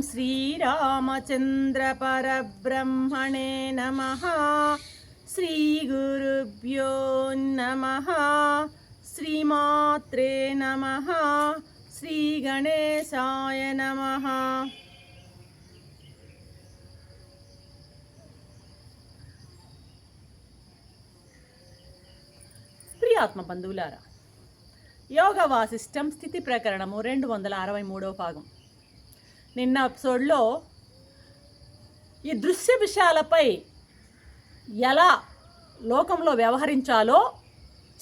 श्रीरामचन्द्रपरब्रह्मणे नमः श्रीगुरुभ्यो नमः श्रीमात्रे नमः श्रीगणेशाय नमः ప్రియాత్మ బంధువులారా యోగ వాసిష్టం స్థితి ప్రకరణము రెండు వందల అరవై మూడవ భాగం నిన్న ఎపిసోడ్లో ఈ దృశ్య విషయాలపై ఎలా లోకంలో వ్యవహరించాలో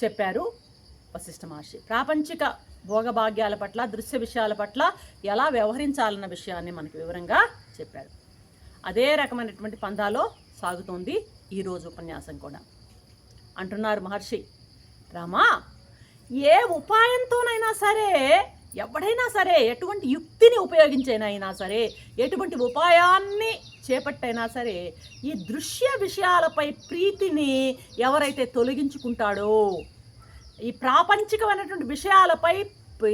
చెప్పారు వశిష్ఠ మహర్షి. ప్రాపంచిక భోగభాగ్యాల పట్ల దృశ్య విషయాల పట్ల ఎలా వ్యవహరించాలన్న విషయాన్ని మనకు వివరంగా చెప్పారు. అదే రకమైనటువంటి పందాలో సాగుతోంది ఈరోజు ఉపన్యాసం కూడా. అంటున్నారు మహర్షి రామా ఏ ఉపాయంతోనైనా సరే ఎవడైనా సరే ఎటువంటి యుక్తిని ఉపయోగించేనైనా సరే ఎటువంటి ఉపాయాన్ని చేపట్టైనా సరే ఈ దృశ్య విషయాలపై ప్రీతిని ఎవరైతే తొలగించుకుంటాడో ఈ ప్రాపంచికమైనటువంటి విషయాలపై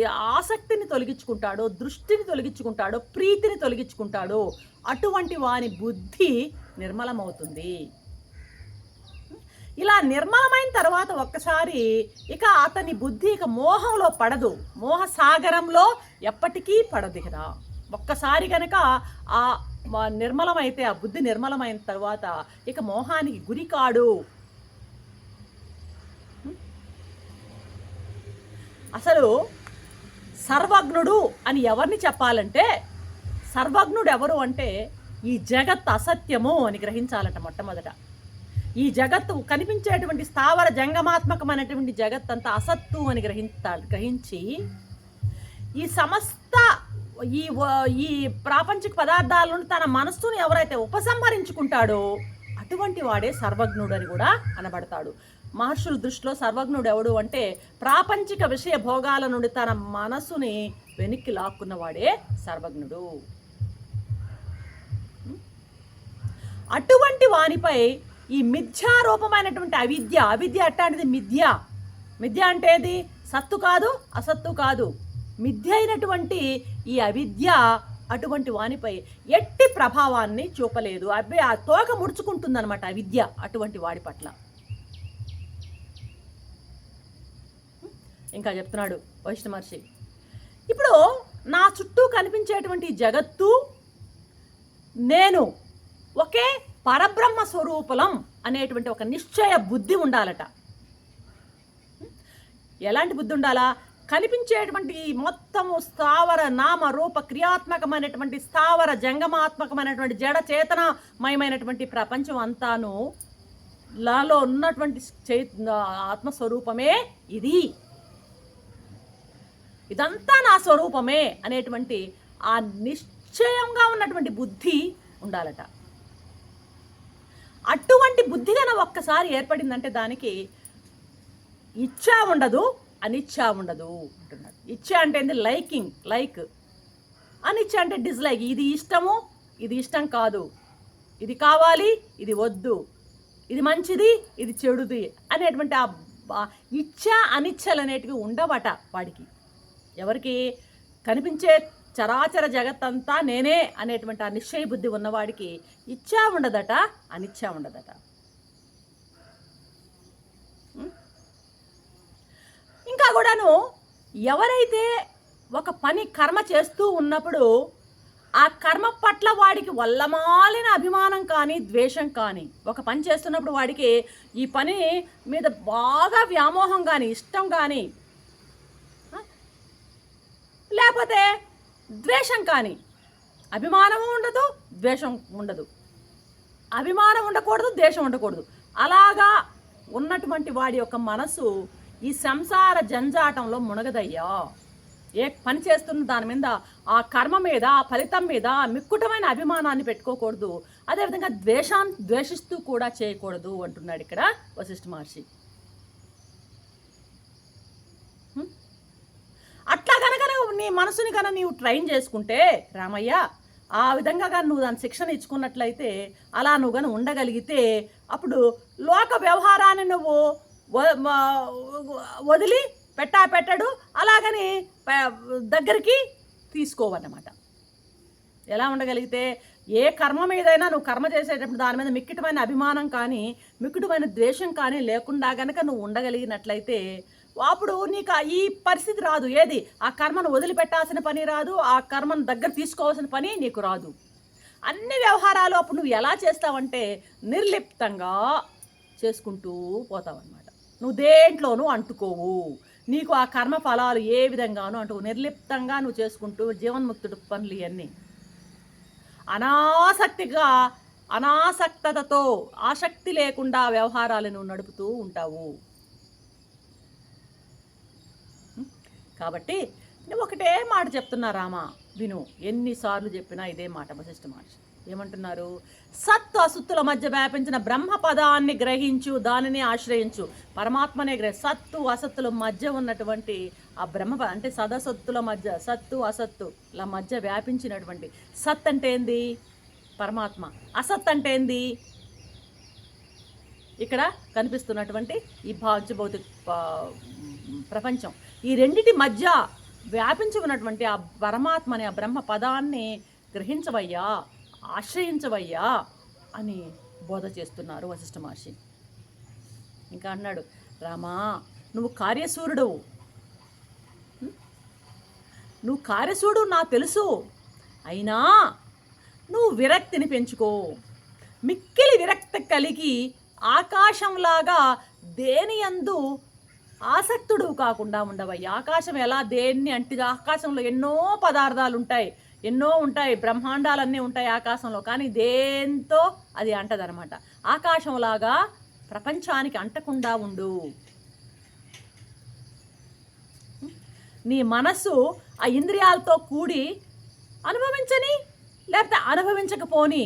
ఆసక్తిని తొలగించుకుంటాడో దృష్టిని తొలగించుకుంటాడో ప్రీతిని తొలగించుకుంటాడో అటువంటి వాని బుద్ధి నిర్మలమవుతుంది. ఇలా నిర్మలమైన తర్వాత ఒక్కసారి ఇక అతని బుద్ధి ఇక మోహంలో పడదు. మోహ సాగరంలో ఎప్పటికీ పడదు కదా ఒక్కసారి కనుక ఆ నిర్మలమైతే ఆ బుద్ధి నిర్మలమైన తర్వాత ఇక మోహానికి గురి కాడు. అసలు సర్వజ్ఞుడు అని ఎవరిని చెప్పాలంటే సర్వజ్ఞుడు ఎవరు అంటే ఈ జగత్ అసత్యము అని గ్రహించాలట మొట్టమొదట. ఈ జగత్తు కనిపించేటువంటి స్థావర జంగమాత్మకమైనటువంటి జగత్ అంతా అసత్తు అని గ్రహించా గ్రహించి ఈ సమస్త ఈ ఈ ప్రాపంచిక పదార్థాల నుండి తన మనస్సును ఎవరైతే ఉపసంహరించుకుంటాడో అటువంటి వాడే సర్వజ్ఞుడు అని కూడా అనబడతాడు. మహర్షుల దృష్టిలో సర్వజ్ఞుడు ఎవడు అంటే ప్రాపంచిక విషయ భోగాల నుండి తన మనస్సుని వెనక్కి లాక్కున్నవాడే సర్వజ్ఞుడు. అటువంటి వానిపై ఈ మిథ్యారూపమైనటువంటి అవిద్య అవిద్య అట్లాంటిది మిథ్య. మిథ్య అంటే ఏది? సత్తు కాదు అసత్తు కాదు. మిథ్య అయినటువంటి ఈ అవిద్య అటువంటి వానిపై ఎట్టి ప్రభావాన్ని చూపలేదు. అవి ఆ తోక ముడుచుకుంటుందన్నమాట అవిద్య అటువంటి వాడి పట్ల. ఇంకా చెప్తున్నాడు వైష్ణవ మహర్షి. ఇప్పుడు నా చుట్టూ కనిపించేటువంటి జగత్తు నేను ఒకే పరబ్రహ్మ స్వరూపులం అనేటువంటి ఒక నిశ్చయ బుద్ధి ఉండాలట. ఎలాంటి బుద్ధి ఉండాలా? కనిపించేటువంటి మొత్తము స్థావర నామ రూప క్రియాత్మకమైనటువంటి స్థావర జంగమాత్మకమైనటువంటి జడ చేతనమయమైనటువంటి ప్రపంచం అంతాను లాలో ఉన్నటువంటి చై ఆత్మస్వరూపమే ఇది. ఇదంతా నా స్వరూపమే అనేటువంటి ఆ నిశ్చయంగా ఉన్నటువంటి బుద్ధి ఉండాలట. అటువంటి బుద్ధి గన ఒక్కసారి ఏర్పడిందంటే దానికి ఇచ్చా ఉండదు అనిచ్చా ఉండదు అంటున్నాడు. ఇచ్చ అంటే ఏంది? Liking like. అనిచ్చా అంటే డిస్లైక్. ఇది ఇష్టము ఇది ఇష్టం కాదు. ఇది కావాలి ఇది వద్దు. ఇది మంచిది ఇది చెడుది అనేటువంటి ఆ ఇచ్చ అనిచ్చలు అనేటివి ఉండవట వాడికి. ఎవరికి కనిపించే చరాచర జగత్తంతా నేనే అనేటువంటి ఆ నిశ్చయ బుద్ధి ఉన్నవాడికి ఇచ్చా ఉండదట అనిచ్చా ఉండదట. ఇంకా కూడాను ఎవరైతే ఒక పని కర్మ చేస్తూ ఉన్నప్పుడు ఆ కర్మ పట్ల వాడికి వల్లమాలిన అభిమానం కానీ ద్వేషం కానీ ఒక పని చేస్తున్నప్పుడు వాడికి ఈ పని మీద బాగా వ్యామోహం కానీ ఇష్టం కానీ లేకపోతే ద్వేషం కానీ. అభిమానము ఉండదు ద్వేషం ఉండదు. అభిమానం ఉండకూడదు ద్వేషం ఉండకూడదు. అలాగా ఉన్నటువంటి వాడి యొక్క మనసు ఈ సంసార జంజాటంలో మునగదయ్యా. ఏ పని చేస్తున్న దాని మీద ఆ కర్మ మీద ఆ ఫలితం మీద మిక్కుటమైన అభిమానాన్ని పెట్టుకోకూడదు. అదేవిధంగా ద్వేషాన్ని ద్వేషిస్తూ కూడా చేయకూడదు అంటున్నాడు ఇక్కడ వశిష్ఠ మహర్షి. అట్లా నీ మనసుని కనుక నీవు ట్రైన్ చేసుకుంటే రామయ్య ఆ విధంగా కానీ నువ్వు దాని శిక్షణ ఇచ్చుకున్నట్లయితే అలా నువ్వు కానీ ఉండగలిగితే అప్పుడు లోక వ్యవహారాన్ని నువ్వు వదిలి పెట్టా పెట్టడు అలాగని దగ్గరికి తీసుకోవన్నమాట. ఎలా ఉండగలిగితే ఏ కర్మ మీదైనా నువ్వు కర్మ చేసేటప్పుడు దాని మీద మిక్కిటమైన అభిమానం కానీ మిక్కుటమైన ద్వేషం కానీ లేకుండా గనక నువ్వు ఉండగలిగినట్లయితే అప్పుడు నీకు ఈ పరిస్థితి రాదు. ఏది? ఆ కర్మను వదిలిపెట్టాల్సిన పని రాదు. ఆ కర్మను దగ్గర తీసుకోవాల్సిన పని నీకు రాదు. అన్ని వ్యవహారాలు అప్పుడు నువ్వు ఎలా చేస్తావంటే నిర్లిప్తంగా చేసుకుంటూ పోతావన్నమాట. నువ్వు దేంట్లోనూ అంటుకోవు. నీకు ఆ కర్మ ఫలాలు ఏ విధంగానూ అంటూ నిర్లిప్తంగా నువ్వు చేసుకుంటూ జీవన్ముక్తుడు పనులు ఇవన్నీ. అనాసక్తిగా అనాసక్తతతో ఆసక్తి లేకుండా వ్యవహారాలు నువ్వు నడుపుతూ ఉంటావు. కాబట్టి ఒకటే మాట చెప్తున్నా రామా విను. ఎన్నిసార్లు చెప్పినా ఇదే మాట వశిష్ఠ మహర్షి. ఏమంటున్నారు? సత్తు సుత్తుల మధ్య వ్యాపించిన బ్రహ్మ పదాన్ని గ్రహించు దానిని ఆశ్రయించు. పరమాత్మనే గ్రహ సత్తు అసత్తుల మధ్య ఉన్నటువంటి ఆ బ్రహ్మ అంటే సదసత్తుల మధ్య సత్తు అసత్తుల మధ్య వ్యాపించినటువంటి సత్ అంటే ఏంది? పరమాత్మ. అసత్ అంటే ఏంది? ఇక్కడ కనిపిస్తున్నటువంటి ఈ భావభౌతిక ప్రపంచం. ఈ రెండిటి మధ్య వ్యాపించి ఉన్నటువంటి ఆ పరమాత్మని ఆ బ్రహ్మ పదాన్ని గ్రహించవయ్యా ఆశ్రయించవయ్యా అని బోధ చేస్తున్నారు వశిష్ఠ మహర్షి. ఇంకా అన్నాడు రామా నువ్వు కార్యసూరుడవు. నువ్వు కార్యసూడు నాకు తెలుసు. అయినా నువ్వు విరక్తిని పెంచుకో. మిక్కిలి విరక్తి కలిగి ఆకాశంలాగా దేని యందు ఆసక్తుడు కాకుండా ఉండవయ్యా. ఆకాశం ఎలా దేన్ని అంటే ఆకాశంలో ఎన్నో పదార్థాలు ఉంటాయి ఎన్నో ఉంటాయి బ్రహ్మాండాలన్నీ ఉంటాయి ఆకాశంలో కానీ దేంతో అది అంటదనమాట ఆకాశంలాగా ప్రపంచానికి అంటకుండా ఉండు. నీ మనస్సు ఆ ఇంద్రియాలతో కూడి అనుభవించని లేకపోతే అనుభవించకపోని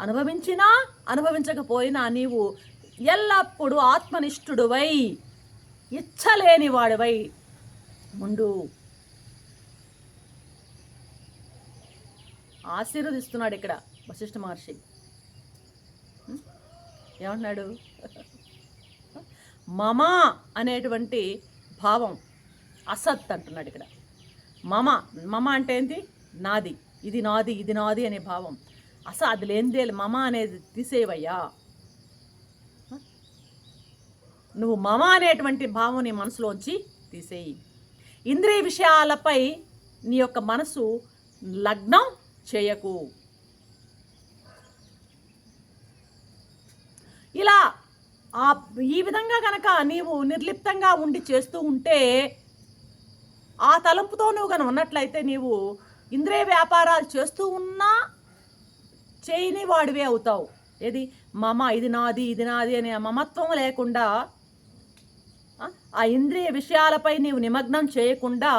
అనుభవించినా అనుభవించకపోయినా నీవు ఎల్లప్పుడూ ఆత్మనిష్ఠుడువై ఇచ్చలేని వాడివై ముందు ఆశీర్వదిస్తున్నాడు ఇక్కడ వశిష్ఠ మహర్షి. ఏమంటున్నాడు? మమ అనేటువంటి భావం అసత్ అంటున్నాడు ఇక్కడ. మమ మమ అంటే ఏంటి? నాది. ఇది నాది ఇది నాది అనే భావం. అస అది లేనిదే మమ అనేది తీసేవయ్యా. నువ్వు మమ అనేటువంటి భావం నీ మనసులోంచి తీసేయి. ఇంద్రియ విషయాలపై నీ యొక్క మనసు లగ్నం చేయకు. ఇలా ఆ ఈ విధంగా కనుక నీవు నిర్లిప్తంగా ఉండి చేస్తూ ఉంటే ఆ తలంపుతో నువ్వు కనుక ఉన్నట్లయితే నీవు ఇంద్రియ వ్యాపారాలు చేస్తూ ఉన్నా చేయని వాడివే అవుతావు. ఏది? మమ ఇది నాది ఇది నాది అనే మమత్వం లేకుండా ఆ, ఇంద్రియ విషయాలపై నీవు నిమగ్నం చేయకుండా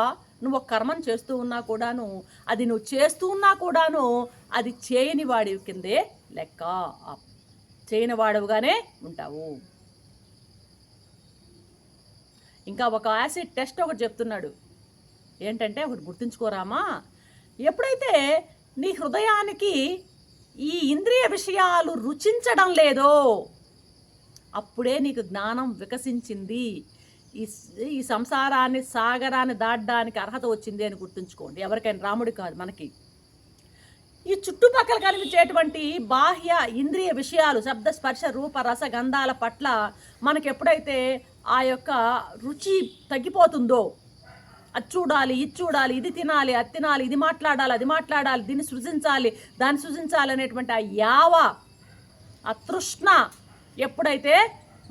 నువ్వు ఒక కర్మం చేస్తూ ఉన్నా కూడాను అది నువ్వు చేస్తూ ఉన్నా కూడాను అది చేయని వాడి కిందే లెక్క. చేయని వాడవుగానే ఉంటావు. ఇంకా ఒక యాసిడ్ టెస్ట్ ఒకటి చెప్తున్నాడు. ఏంటంటే ఒకటి గుర్తుంచుకోరామా? ఎప్పుడైతే నీ హృదయానికి ఈ ఇంద్రియ విషయాలు రుచించడం లేదో అప్పుడే నీకు జ్ఞానం వికసించింది. ఈ ఈ సంసారాన్ని సాగరాన్ని దాటడానికి అర్హత వచ్చింది అని గుర్తుంచుకోండి. ఎవరికైనా రాముడు కాదు మనకి. ఈ చుట్టుపక్కల కనిపించేటువంటి బాహ్య ఇంద్రియ విషయాలు శబ్ద స్పర్శ రూప రస గంధాల పట్ల మనకెప్పుడైతే ఆ యొక్క రుచి తగ్గిపోతుందో అది చూడాలి ఇది చూడాలి ఇది తినాలి అది తినాలి ఇది మాట్లాడాలి అది మాట్లాడాలి దీన్ని సృజించాలి దాన్ని సృజించాలి అనేటువంటి ఆ యావ ఆ తృష్ణ ఎప్పుడైతే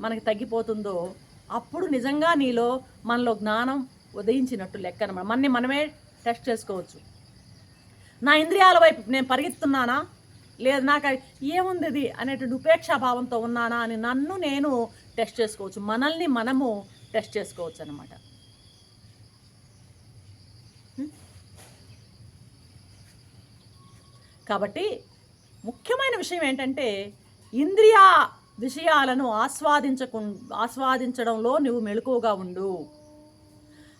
మనకి తగ్గిపోతుందో అప్పుడు నిజంగా నీలో మనలో జ్ఞానం ఉదయించినట్టు లెక్క అనమాట మనని మనమే టెస్ట్ చేసుకోవచ్చు. నా ఇంద్రియాల వైపు నేను పరిగెత్తున్నానా? లేదు నాకు ఏముంది ఇది అనేటువంటి ఉపేక్షా భావంతో ఉన్నానా అని నన్ను నేను టెస్ట్ చేసుకోవచ్చు. మనల్ని మనము టెస్ట్ చేసుకోవచ్చు అనమాట కాబట్టి ముఖ్యమైన విషయం ఏంటంటే ఇంద్రియ విషయాలను ఆస్వాదించకు ఆస్వాదించడంలో నువ్వు మెలకువగా ఉండు.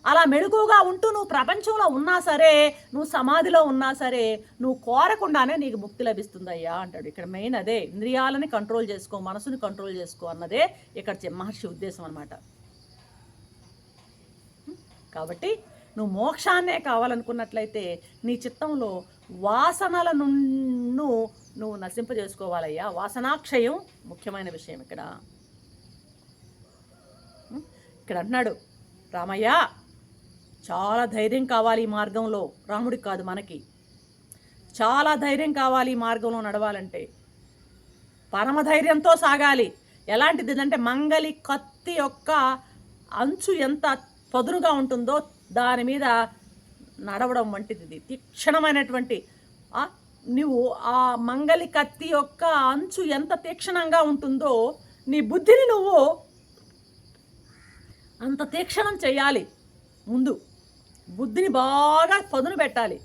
అలా మెలకువగా ఉంటూ నువ్వు ప్రపంచంలో ఉన్నా సరే నువ్వు సమాధిలో ఉన్నా సరే నువ్వు కోరకుండానే నీకు ముక్తి లభిస్తుందయ్యా అంటాడు. ఇక్కడ మెయిన్ అదే ఇంద్రియాలని కంట్రోల్ చేసుకో మనసుని కంట్రోల్ చేసుకో అన్నదే ఇక్కడ మహర్షి ఉద్దేశం అనమాట కాబట్టి నువ్వు మోక్షాన్నే కావాలనుకున్నట్లయితే నీ చిత్తంలో వాసనల నుండు నువ్వు నశింపజేసుకోవాలయ్యా. వాసనాక్షయం ముఖ్యమైన విషయం ఇక్కడ. ఇక్కడ అంటున్నాడు రామయ్య చాలా ధైర్యం కావాలి ఈ మార్గంలో. రాముడికి కాదు మనకి. చాలా ధైర్యం కావాలి ఈ మార్గంలో నడవాలంటే. పరమధైర్యంతో సాగాలి. ఎలాంటిది అంటే మంగలి కత్తి యొక్క అంచు ఎంత పదునుగా ఉంటుందో దాని మీద నడవడం వంటిది. తీక్షణమైనటువంటి నువ్వు ఆ మంగలి కత్తి యొక్క అంచు ఎంత తీక్షణంగా ఉంటుందో నీ బుద్ధిని నువ్వు అంత తీక్షణం చేయాలి. ముందు బుద్ధిని బాగా పదును పెట్టాలి.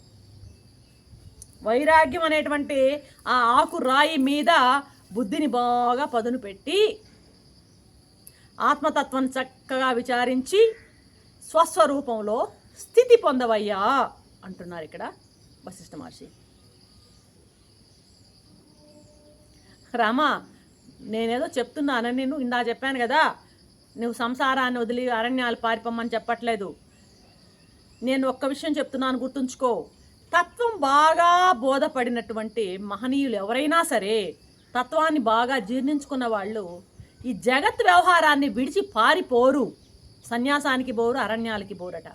వైరాగ్యం అనేటువంటి ఆ ఆకు రాయి మీద బుద్ధిని బాగా పదును పెట్టి ఆత్మతత్వం చక్కగా విచారించి స్వస్వరూపంలో స్థితి పొందవయ్యా అంటున్నారు ఇక్కడ వశిష్ఠ మహర్షి. రామ నేనేదో చెప్తున్నానని నేను ఇందా చెప్పాను కదా. నువ్వు సంసారాన్ని వదిలి అరణ్యాలు పారిపోమని చెప్పట్లేదు. నేను ఒక్క విషయం చెప్తున్నాను గుర్తుంచుకో. తత్వం బాగా బోధపడినటువంటి మహనీయులు ఎవరైనా సరే తత్వాన్ని బాగా జీర్ణించుకున్న వాళ్ళు ఈ జగత్ వ్యవహారాన్ని విడిచి పారిపోరు. సన్యాసానికి బోరు అరణ్యాలకి బోరట.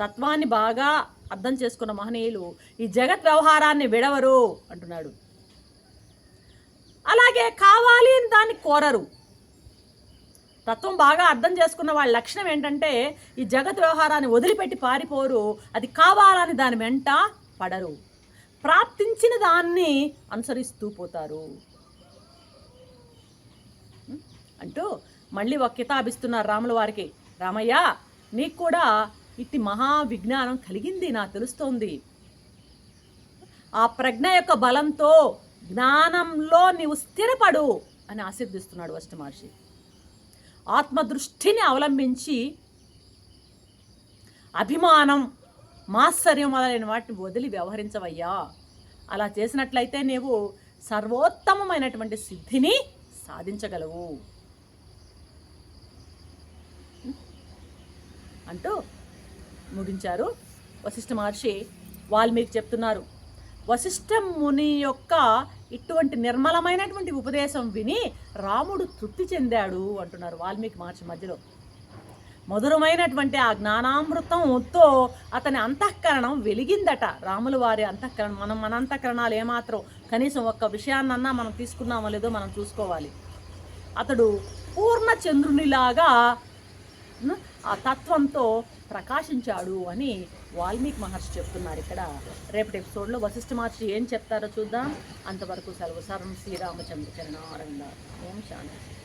తత్వాన్ని బాగా అర్థం చేసుకున్న మహనీయులు ఈ జగత్ వ్యవహారాన్ని విడవరు అంటున్నాడు. అలాగే కావాలి అని దాన్ని కోరరు. తత్వం బాగా అర్థం చేసుకున్న వాళ్ళ లక్షణం ఏంటంటే ఈ జగత్ వ్యవహారాన్ని వదిలిపెట్టి పారిపోరు అది కావాలని దాని వెంట పడరు. ప్రాప్తించిన దాన్ని అనుసరిస్తూ పోతారు. అంటూ మళ్ళీ ఒక కితాబిస్తున్నారు రాముల వారికి. రామయ్య నీకు కూడా ఇట్టి మహా విజ్ఞానం కలిగింది నాకు తెలుస్తోంది. ఆ ప్రజ్ఞ యొక్క బలంతో జ్ఞానంలో నీవు స్థిరపడు అని ఆశీర్దిస్తున్నాడు వష్ట మహర్షి. ఆత్మదృష్టిని అవలంబించి అభిమానం మాత్సర్యం మొదలైన వాటిని వదిలి వ్యవహరించవయ్యా. అలా చేసినట్లయితే నీవు సర్వోత్తమమైనటువంటి సిద్ధిని సాధించగలవు. అంటూ ముగించారు. వశిష్ఠ మహర్షి వాల్మీకి చెప్తున్నారు. వశిష్ఠ ముని యొక్క ఇటువంటి నిర్మలమైనటువంటి ఉపదేశం విని రాముడు తృప్తి చెందాడు అంటున్నారు వాల్మీకి మహర్షి మధ్యలో. మధురమైనటువంటి ఆ జ్ఞానామృతంతో అతని అంతఃకరణం వెలిగిందట. రాముల వారి అంతఃకరణం మనం మన అంతఃకరణాలు ఏమాత్రం కనీసం ఒక్క విషయాన్నన్నా మనం తీసుకున్నామో లేదో మనం చూసుకోవాలి. అతడు పూర్ణ చంద్రునిలాగా ఆ తత్వంతో ప్రకాశించాడు అని వాల్మీకి మహర్షి చెప్తున్నారు ఇక్కడ. రేపటి ఎపిసోడ్లో వశిష్ఠ మహర్షి ఏం చెప్తారో చూద్దాం. అంతవరకు సెలవు సర్వం శ్రీరామచంద్ర చరణారంగా ఓం శాంతి.